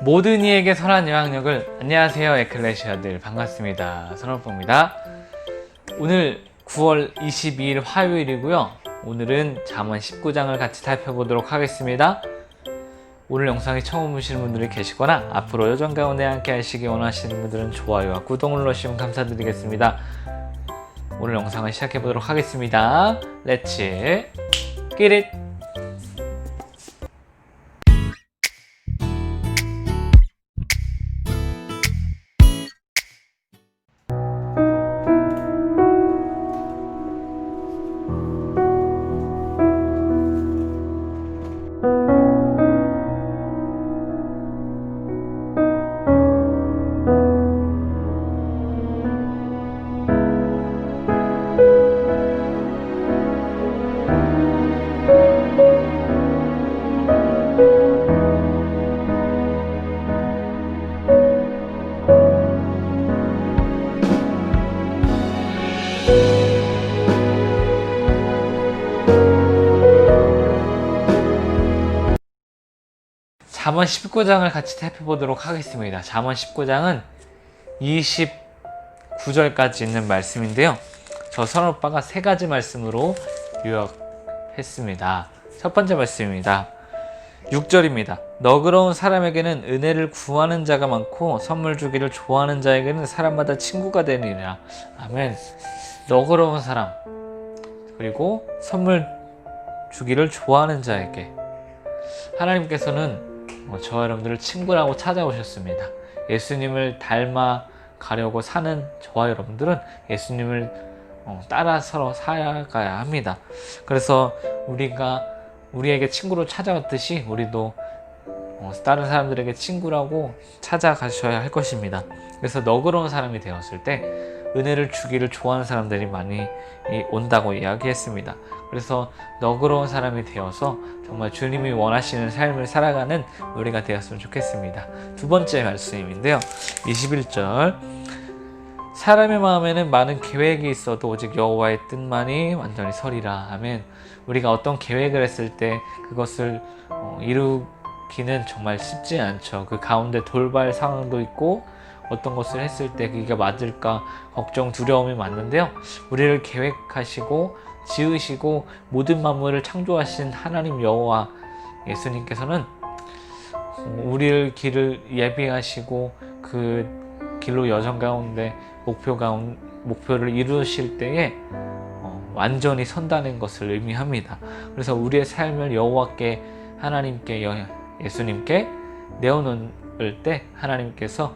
모든 이에게 선한 영향력을 안녕하세요 에클레시아들. 반갑습니다. 선월보입니다. 오늘 9월 22일 화요일이고요. 오늘은 잠언 19장을 같이 살펴보도록 하겠습니다. 오늘 영상이 처음 보시는 분들이 계시거나 앞으로 여정 가운데 함께 하시기 원하시는 분들은 좋아요와 구독을 눌러주시면 감사드리겠습니다. 오늘 영상을 시작해 보도록 하겠습니다. 렛츠 끼릿 잠언 19장을 같이 살펴보도록 하겠습니다. 잠언 19장은 29절까지 있는 말씀인데요. 저 선오빠가 세 가지 말씀으로 요약했습니다. 첫 번째 말씀입니다. 6절입니다. 너그러운 사람에게는 은혜를 구하는 자가 많고 선물 주기를 좋아하는 자에게는 사람마다 친구가 되느니라. 아멘. 너그러운 사람 그리고 선물 주기를 좋아하는 자에게 하나님께서는 어, 저와 여러분들을 친구라고 찾아오셨습니다. 예수님을 닮아 가려고 사는 저와 여러분들은 예수님을 어, 따라 서로 살아가야 합니다. 그래서 우리가 우리에게 친구로 찾아왔듯이 우리도 어, 다른 사람들에게 친구라고 찾아가셔야 할 것입니다. 그래서 너그러운 사람이 되었을 때 은혜를 주기를 좋아하는 사람들이 많이 이- 온다고 이야기했습니다. 그래서 너그러운 사람이 되어서 정말 주님이 원하시는 삶을 살아가는 우리가 되었으면 좋겠습니다. 두 번째 말씀인데요. 21절. 사람의 마음에는 많은 계획이 있어도 오직 여호와의 뜻만이 완전히 서리라. 아멘. 우리가 어떤 계획을 했을 때 그것을 어, 이루기는 정말 쉽지 않죠. 그 가운데 돌발 상황도 있고 어떤 것을 했을 때 그게 맞을까 걱정 두려움이 많은데요. 우리를 계획하시고 지으시고 모든 만물을 창조하신 하나님 여호와 예수님께서는 우리를 길을 예비하시고 그 길로 여정 가운데 목표 가운 목표를 이루실 때에 어, 완전히 선다는 것을 의미합니다. 그래서 우리의 삶을 여호와께 하나님께 여- 예수님께 내어놓을 때 하나님께서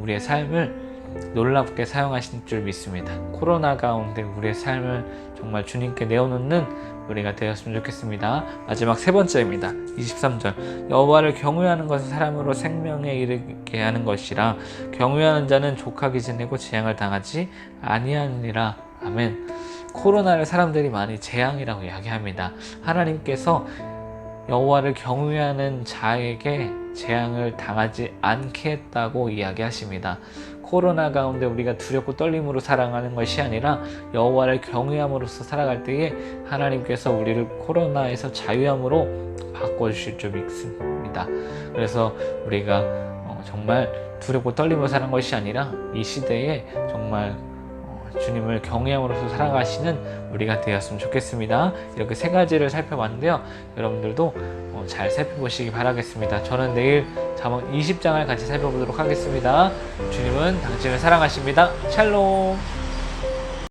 우리의 삶을 놀랍게 사용하신 줄 믿습니다. 코로나 가운데 우리의 삶을 정말 주님께 내어놓는 우리가 되었으면 좋겠습니다. 마지막 세 번째입니다. 23절. 여호와를 경외하는 것은 사람으로 생명에 이르게 하는 것이라 경외하는 자는 족하게 지내고 재앙을 당하지 아니하니라. 아멘. 코로나를 사람들이 많이 재앙이라고 이야기합니다. 하나님께서 여호와를 경외하는 자에게 재앙을 당하지 않게 했다고 이야기하십니다. 코로나 가운데 우리가 두렵고 떨림으로 살아가는 것이 아니라 여호와를 경외함으로써 살아갈 때에 하나님께서 우리를 코로나에서 자유함으로 바꿔주실 줄 믿습니다. 그래서 우리가 어, 정말 두렵고 떨림으로 사는 것이 아니라 이 시대에 정말 어, 주님을 경외함으로써 살아가시는 우리가 되었으면 좋겠습니다. 이렇게 세 가지를 살펴봤는데요. 여러분들도 어, 잘 살펴보시기 바라겠습니다. 저는 내일 잠언 20장을 같이 살펴보도록 하겠습니다. 주님은 당신을 사랑하십니다. 샬롬.